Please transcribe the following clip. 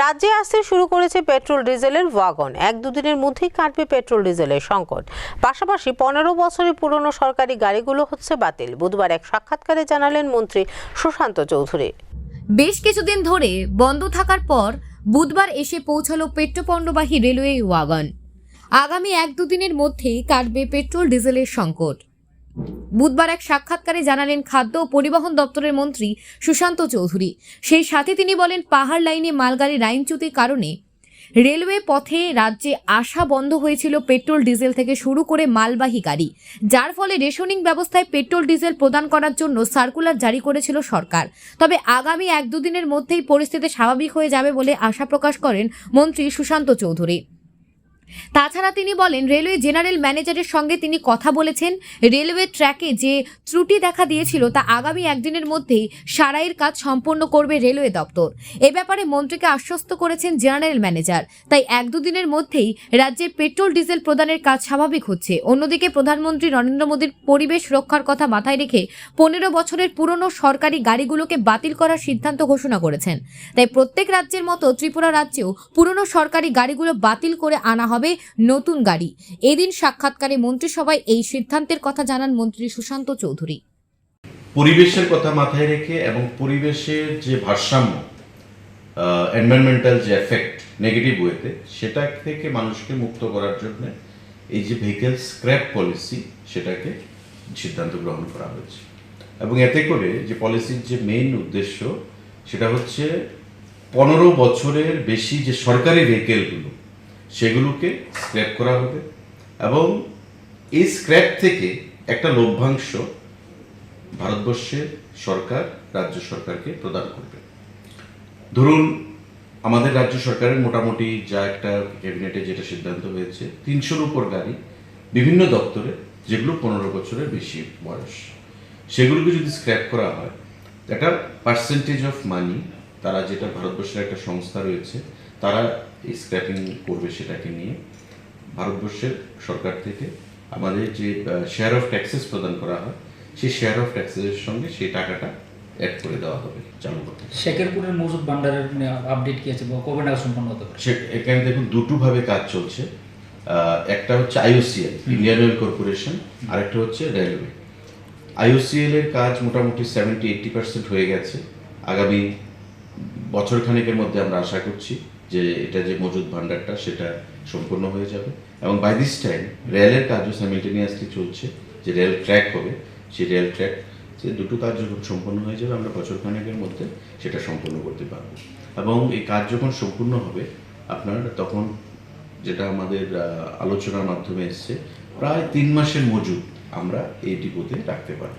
রাজ্যে আসতে শুরু করেছে পেট্রোল ডিজেলের ওয়াগন। এক দুদিনের মধ্যেই কাটবে পেট্রোল ডিজেলের সংকট। পাশাপাশি পনেরো বছরের পুরনো সরকারি গাড়িগুলো হচ্ছে বাতিল। বুধবার এক সাক্ষাৎকারে জানালেন মন্ত্রী সুশান্ত চৌধুরী। বেশ কিছুদিন ধরে বন্ধ থাকার পর বুধবার এসে পৌঁছালো পেট্রোপণ্যবাহী রেলওয়ে ওয়াগন। আগামী এক দুদিনের মধ্যেই কাটবে পেট্রোল ডিজেলের সংকট। বুধবার এক সাক্ষাৎকারে জানালেন খাদ্য ও পরিবহন দপ্তরের মন্ত্রী সুশান্ত চৌধুরী। সেই সাথে তিনি বলেন, পাহাড় লাইনে মালগাড়ি লাইনচ্যুতির কারণে রেলওয়ে পথে রাজ্যে আসা বন্ধ হয়েছিল পেট্রোল, ডিজেল থেকে শুরু করে মালবাহী গাড়ি, যার ফলে রেশনিং ব্যবস্থায় পেট্রোল, ডিজেল প্রদান করার জন্য সার্কুলার জারি করেছিল সরকার। তবে আগামী এক দুদিনের মধ্যেই পরিস্থিতি স্বাভাবিক হয়ে যাবে বলে আশা প্রকাশ করেন মন্ত্রী সুশান্ত চৌধুরী। তাছাড়া তিনি বলেন, রেলওয়ে জেনারেল ম্যানেজারের সঙ্গে তিনি কথা বলেছেন। রেলওয়ে ট্র্যাকে যে ত্রুটি দেখা দিয়েছিল, তা আগামী একদিনের মধ্যেই সারাইয়ের কাজ সম্পন্ন করবে রেলওয়ে দপ্তর। এ ব্যাপারে মন্ত্রীকে আশ্বস্ত করেছেন জেনারেল ম্যানেজার। তাই এক দুদিনের মধ্যেই রাজ্যে পেট্রোল, ডিজেল প্রদানের কাজ স্বাভাবিক হচ্ছে। অন্যদিকে প্রধানমন্ত্রী নরেন্দ্র মোদীর পরিবেশ রক্ষার কথা মাথায় রেখে পনেরো বছরের পুরনো সরকারি গাড়িগুলোকে বাতিল করার সিদ্ধান্ত ঘোষণা করেছেন। তাই প্রত্যেক রাজ্যের মতো ত্রিপুরা রাজ্যেও পুরনো সরকারি গাড়িগুলো বাতিল করে আনা হবে। নতুন গাড়ি। এদিন সাক্ষাৎকারে মন্ত্রিসভায় এই সিদ্ধান্তের কথা জানান মন্ত্রী সুশান্ত চৌধুরী। পরিবেশের কথা মাথায় রেখে এবং পরিবেশের যে ভারসাম্য এনভায়রনমেন্টাল যে এফেক্ট নেগেটিভ ওয়েতে সেটা থেকে মানুষকে মুক্ত করার জন্য এই যে ভেহিকেল স্ক্র্যাপ পলিসি সেটাকে সিদ্ধান্ত গ্রহণ করা হয়েছে। এবং এতে করে যে পলিসির যে মেইন উদ্দেশ্য, সেটা হচ্ছে পনেরো বছরের বেশি যে সরকারি ভেহিকেলগুলো সেগুলোকে স্ক্র্যাপ করা হবে এবং এই স্ক্র্যাপ থেকে একটা লভ্যাংশ ভারতবর্ষের সরকার, রাজ্য সরকারকে প্রদান করবে। ধরুন, আমাদের রাজ্য সরকারের মোটামুটি যা একটা ক্যাবিনেটে যেটা সিদ্ধান্ত হয়েছে, তিনশোর উপর গাড়ি বিভিন্ন দপ্তরে, যেগুলো পনেরো বছরের বেশি বয়স। সেগুলোকে যদি স্ক্র্যাপ করা হয়, একটা পার্সেন্টেজ অফ মানি তারা যেটা ভারতবর্ষের একটা সংস্থা রয়েছে, তারা স্ক্র্যাপিং করবে সেটাকে নিয়ে ভারতবর্ষের সরকার থেকে। আমাদের যে শেয়ার অফ ট্যাক্সেস প্রদান করা হয় সেই শেয়ার অফ ট্যাক্সেসের সঙ্গে সেই টাকাটা অ্যাড করে দেওয়া হবে চালু করতে শেখেরপুরের মজুদ ভান্ডারের আপডেট কি আছে কবে নাগাদ সম্পন্ন হতে পারে? এখানে দেখুন দুটো ভাবে কাজ চলছে। একটা হচ্ছে আইওসিএল ইন্ডিয়ান অয়েল কর্পোরেশন আর একটা হচ্ছে রেলওয়ে আইওসিএল এর কাজ মোটামুটি সেভেন্টি এইটটি পার্সেন্ট হয়ে গেছে। আগামী বছর খানেকের মধ্যে আমরা আশা করছি। যে এটা যে মজুদ ভান্ডারটা সেটা সম্পূর্ণ হয়ে যাবে। এবং বাই দিস টাইম রেলের কাজও সাইমিলটেনিয়াসলি চলছে। যে রেল ট্র্যাক হবে, সেই রেল ট্র্যাক যে দুটো কাজ যখন সম্পন্ন হয়ে যাবে, আমরা বছর খানেকের মধ্যে সেটা সম্পূর্ণ করতে পারব। এবং এই কাজ যখন সম্পূর্ণ হবে, আপনার তখন যেটা আমাদের আলোচনার মাধ্যমে এসছে, প্রায় তিন মাসের মজুদ আমরা এই ডিপোতে রাখতে পারব।